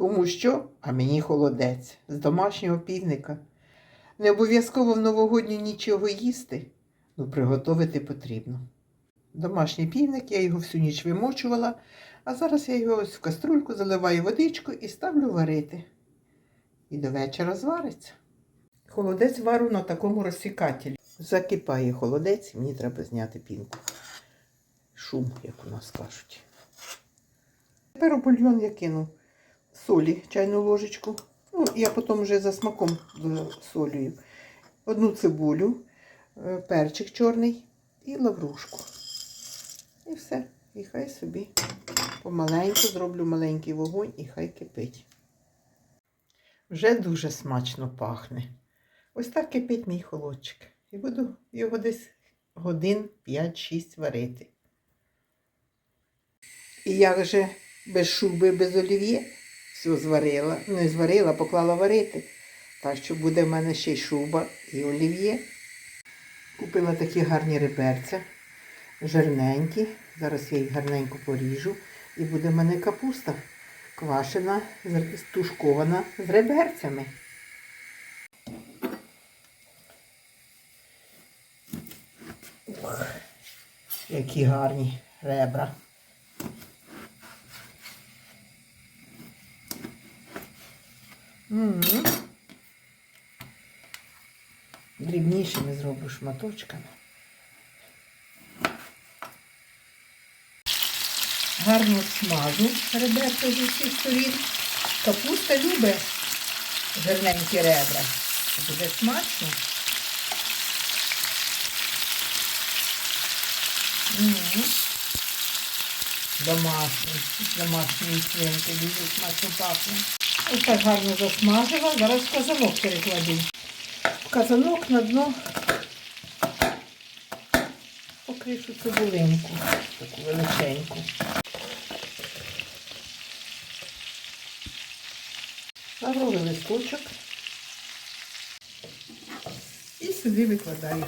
Кому що, а мені холодець з домашнього півника. Не обов'язково в новогодню нічого їсти, ну приготувати потрібно. Домашній півник, я його всю ніч вимочувала, а зараз я його ось в каструльку заливаю водичку і ставлю варити. І до вечора звариться. Холодець вару на такому розсікателі. Закипає холодець, мені треба зняти пінку. Шум, як у нас кажуть. Тепер у бульйон я кину солі, чайну ложечку. Ну, я потім вже за смаком солюю. Одну цибулю, е, перчик чорний і лаврушку. І все. І хай собі помаленьку зроблю маленький вогонь і хай кипить. Вже дуже смачно пахне. Ось так кипить мій холодчик. І буду його десь годин 5-6 варити. І як же без шуби, без олів'є все зварила. Не зварила, поклала варити. Так що буде в мене ще й шуба і олів'є. Купила такі гарні реберця, жирненькі. Зараз я їх гарненько поріжу. І буде в мене капуста квашена, тушкована з реберцями. Які гарні ребра. М. Дрібнішими зроблю шматочками. Гарно смажу реберця зі всіх сторін. Капуста любить жирненькі ребра. Буде смачно. М. Домашній, домашньої свинки, дуже смачно пахне. Ось так гарно засмажила. Зараз в казанок перекладу. В казанок на дно покришу цибулинку, таку величеньку. Лавровий листочок. І сюди викладаю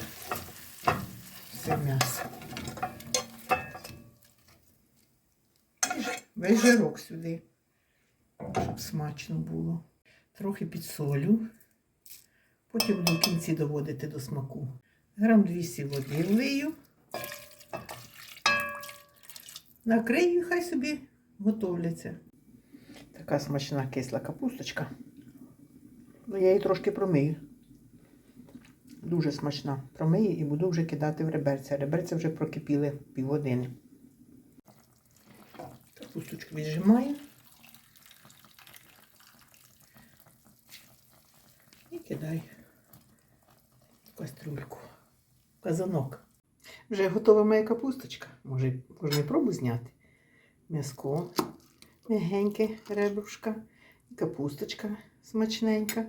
все м'ясо. Весь жирок сюди щоб смачно було. Трохи підсолю. Потім буду в кінці доводити до смаку. Грам 200 води влию. Накрию, хай собі готовляться. Така смачна кисла капусточка. Ну, я її трошки промию. Дуже смачна. Промию і буду вже кидати в реберця. Реберця вже прокипіли півгодини. Капусточку віджимаю. Кидай кастрюльку. Казанок. Вже готова моя капусточка. Може, можна і пробу зняти. М'яско м'ягеньке ребрушка. Капусточка смачненька.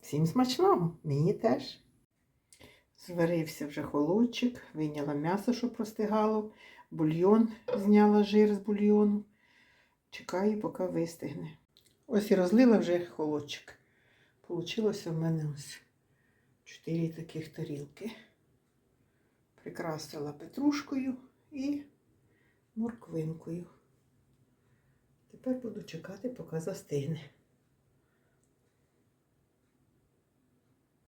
Всім смачного, мені теж. Зварився вже холодчик, вийняла м'ясо, щоб простигало, бульйон зняла жир з бульйону. Чекаю, поки вистигне. Ось і розлила вже холодчик. Получилося в мене ось чотири таких тарілки. Прикрасила петрушкою і морквинкою. Тепер буду чекати, поки застигне.